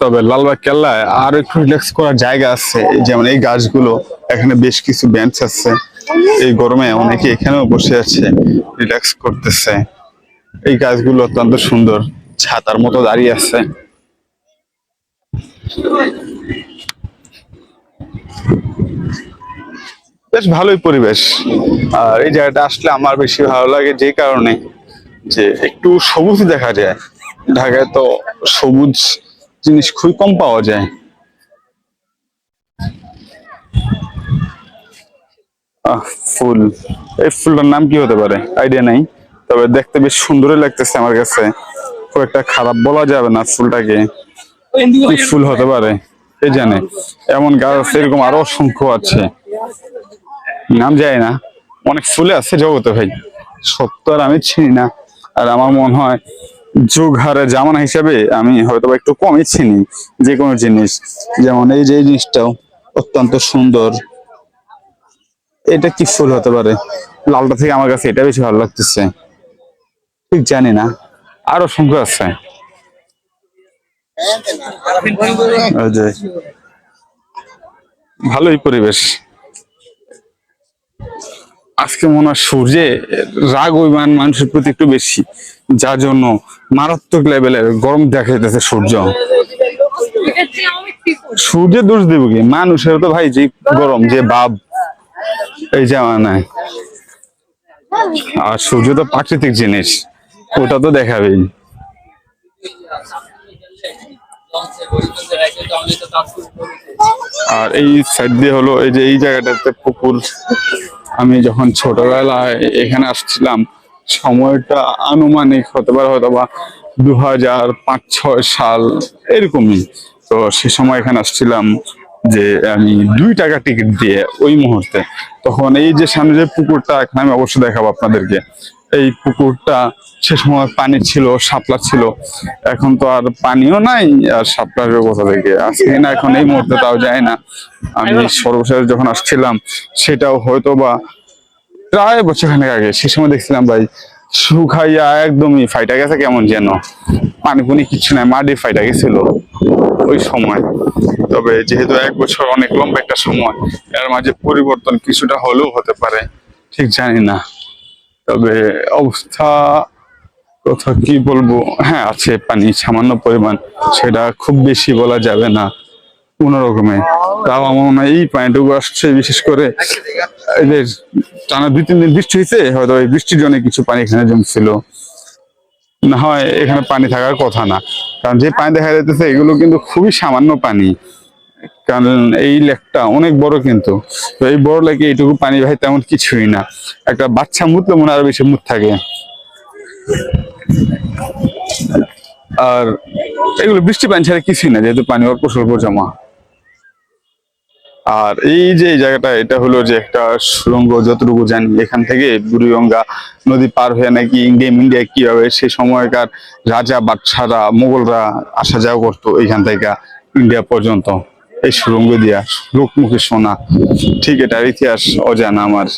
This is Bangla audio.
তবে লালবাগ কেল্লায় আর একটু রিল্যাক্স করার জায়গা আছে। যেমন এই গাছগুলো, এখানে বেশ কিছু বেঞ্চ আছে। এই গরমে অনেকে এখানেও বসে আছে রিল্যাক্স করতেছে। এই গাছগুলো অত্যন্ত সুন্দর, ছাতার মতো দাঁড়িয়ে আছে। বেশ ভালোই পরিবেশ। আর এই জায়গাটা আসলে আমার বেশি ভালো লাগে যে কারণে যে একটু সবুজ দেখা যায়। ঢাকায় তো সবুজ জিনিস খুবই কম পাওয়া যায়। ফুল। এই ফুলটার নাম কি হতে পারে? আইডিয়া নাই। তবে দেখতে বেশ সুন্দরই লাগতেছে আমার কাছে। খুব একটা খারাপ বলা যাবে না ফুলটাকে। ফুল হতে পারে? কে জানে? এমন গাছ এরকম আরও অসংখ্য আছে। নাম যায় না। অনেক ফুলে আছে জগতে ভাই। সত্য আর আমি চিনি না। আর আমার মনে হয় যুগ হারে জামানা হিসাবে আমি হয়তো একটু কমই চিনি যে কোনো জিনিস। যেমন এই যে জিনিসটাও অত্যন্ত সুন্দর। এটা কি ফুল হতে পারে? লালটা থেকে আমার কাছে এটা বেশি ভালো লাগতেছে। ঠিক জানি না। আরও সংখ্যা আছে। ভালোই পরিবেশ। আজকে মনে হয় সূর্যে রাগ অভিমান মানুষের প্রতি একটু বেশি, যার জন্য মারাত্মক লেভেলের গরম দেখা যাইতেছে সূর্য। সূর্যের দোষ দেবো কি? মানুষের তো ভাই যে গরম, যে ভাব, এই জামানায় আর সূর্য তো প্রাকৃতিক জিনিস, ওটা তো দেখাবেই। আর এই সাইড দিয়ে হলো, এই যে এই জায়গাটাতে পুকুর। আমি যখন ছোটবেলায় এখানে আসছিলাম, সময়টা আনুমানিক হতে পারে হয়তো বা দু হাজার পাঁচ, ছয় সাল এরকমই। তো সে সময় এখানে আসছিলাম যে আমি দুই টাকা টিকিট দিয়ে ওই মুহূর্তে। তখন এই যে সামনে যে পুকুরটা, এখানে আমি অবশ্যই দেখাবো আপনাদেরকে। এই পুকুরটা সে সময় পানি ছিল শাপলা ছিল। এখন তো আর পানিও নাই আর আসবে কোথা থেকে? আজকে না এখন এই মুহূর্তে তাও যায় না। আমি সর্বশেষ যখন আসছিলাম সেটাও হয়তো বা প্রায় বছরখানেক আগে। সে সময় দেখছিলাম ভাই শুকাইয়া একদমই ফাইটা গেছে কেমন যেন। পানি পুনি কিছু নাই মাটি ফাইটা গেছিল ওই সময়। তবে যেহেতু এক বছর অনেক লম্বা একটা সময় এর মাঝে পরিবর্তন কিছুটা হলেও হতে পারে ঠিক জানি না। তবে অবস্থা, কথা কি বলব? হ্যাঁ আছে পানি, সামান্য পরিমাণ। সেটা খুব বেশি বলা যাবে না কোন রকমে। তাও আমার মনে হয় এই পানিটুকু আসছে বিশেষ করে এদের টানা দুই, তিন দিন বৃষ্টি হয়েছে, হয়তো এই বৃষ্টির জন্য কিছু পানি এখানে জমছিল। না হয় এখানে পানি থাকার কথা না। কারণ যে পানি দেখা যাইতেছে, এগুলো কিন্তু খুবই সামান্য পানি। কারণ এই লেকটা অনেক বড় কিন্তু। তো এই বড় লেকে এইটুকু পানি ভাই তেমন কিছুই না। একটা বাচ্চা মুতলে মনে আরও বেশি মুত থাকে। আর এগুলো বৃষ্টি পানি ছাড়া কিছুই না, যেহেতু পানি অল্প স্বল্প জমা। আর এই যে জায়গাটা, এটা হলো যে একটা সুরঙ্গ যতটুকু জানি, এখান থেকে বুড়িগঙ্গা নদী পার হয়ে নাকি ইন্ডিয়া ইন্ডিয়া কি হবে সে সময়কার রাজা বাদশারা, মোগলরা আসা যাওয়া করতো এখান থেকে ইন্ডিয়া পর্যন্ত। এই সুরঙ্গ দিয়া লোকমুখে শোনা ঠিক এটার ইতিহাস অজানা আমার।